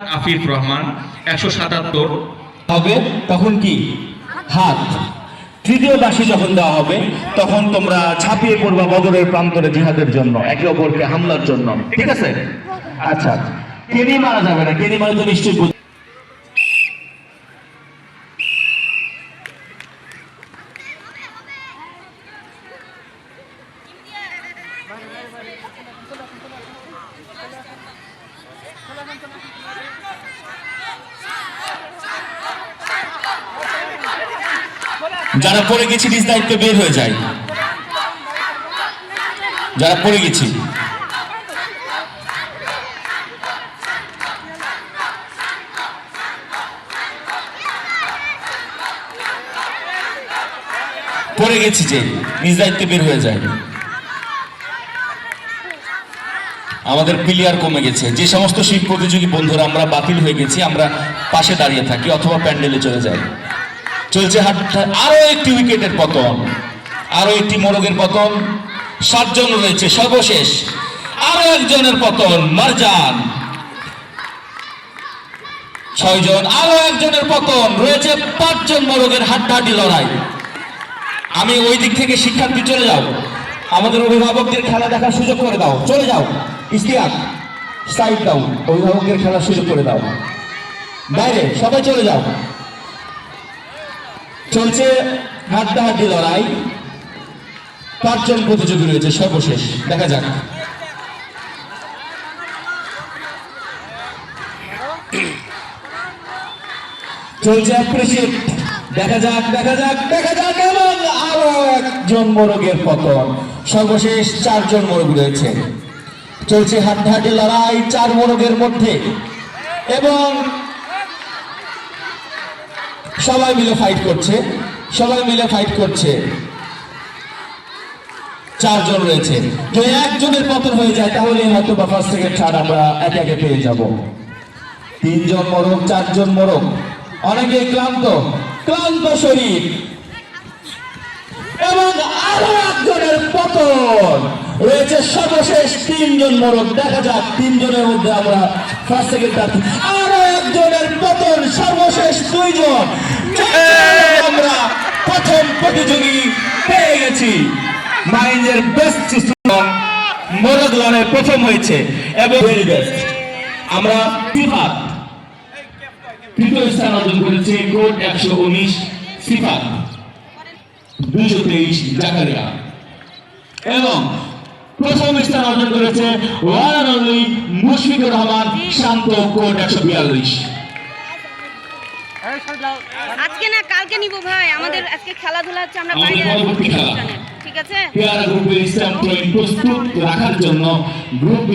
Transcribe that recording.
আফিফ রহমান, একশো সাতাত্তর। হবে তখন কি? হাত। তৃতীয় দাসী যখন দেওয়া হবে, তখন তোমরা ঝাঁপিয়ে পড়বা বদরের প্রান্তরে জিহাদের জন্য, একে অপরকে হামলার জন্য। ঠিক আছে? আচ্ছা। কেনি মারা যাবে না? কেনি মারা তো নিশ্চয়ই যারা পড়ে গেছি, নিজ দায়িত্ব বের হয়ে যায় যারা পড়ে গেছি। পড়ে গেছি যে, নিজ দায়িত্বে বের হয়ে যায় আমাদের প্লেয়ার কমে গেছে। যে সমস্ত শিব প্রতিযোগী বন্ধুরা আমরা বাতিল হয়ে গেছি, আমরা পাশে দাঁড়িয়ে থাকি, অথবা প্যান্ডেলে চলে যাই। চলছে হাট আরও একটি উইকেটের পতন, আরও একটি মোরগের পতন। সাতজন রয়েছে, সর্বশেষ। আরও একজনের পতন, মারজান। ছয়জন, আরও একজনের পতন, রয়েছে পাঁচজন মোরগের হাড্ডাহাড্ডি লড়াই। আমি ওই দিক থেকে শিক্ষার্থী চলে যাও আমাদের অভিভাবকদের খেলা দেখার সুযোগ করে দাও। চলে যাও। ইস্তিয়াক সাইড দাও অভিভাবকদের খেলার সুযোগ করে দাও। বাইরে, সবাই চলে যাও। চলছে হাড্ডাহাড্ডি লড়াই। পাঁচজন প্রতিযোগী রয়েছে, সর্বশেষ। দেখা যাক। চলছে অ্যাপ্রিসিয়েট দেখা যাক দেখা যাক দেখা যাক এবং আরও একজন মোরগের পতন। সর্বশেষ চারজন মোরগ রয়েছে। চলছে হাড্ডাহাড্ডি লড়াই চার মোরগের মধ্যে। এবং সবাই মিলে ফাইট করছে। সবাই মিলে ফাইট করছে। চারজন রয়েছে। যদি একজনের পতন হয়ে যায় তাহলে হয়তো বা ফার্স্ট সেকেন্ড থার্ড আমরা একে একে পেয়ে যাব। তিনজন মরক চারজন মরক অনেকে ক্লান্ত ক্লান্ত শরীর। এবং আরও একজনের পতন। রয়েছে সর্বশেষ তিনজন মরক দেখা যাক তিনজনের মধ্যে আমরা ফার্স্ট সেকেন্ড থার্ড আরও একজনের পতন সর্বশেষ দুইজন। আমরা প্রথম প্রতিযোগী পেয়ে গেছি। মাইন্ডের বেস্ট মোরগ লড়ে প্রথম হয়েছে। এবং আমরা ফিফা তৃতীয় স্থান অর্জন করেছে কোড একশো উনিশ দুইশো তেইশ জাকারিয়া। এবং প্রথম স্থান অর্জন করেছে ওয়ান অনলি মুশফিকুর রহমান শান্ত কোড একশো বিয়াল্লিশ। আজকে না কালকে নিব ভাই। আমাদের আজকে খেলাধুলা হচ্ছে আমরা বাইরে। ঠিক আছে? পেয়ারা গ্রুপের প্রস্তুত রাখার জন্য গ্রুপ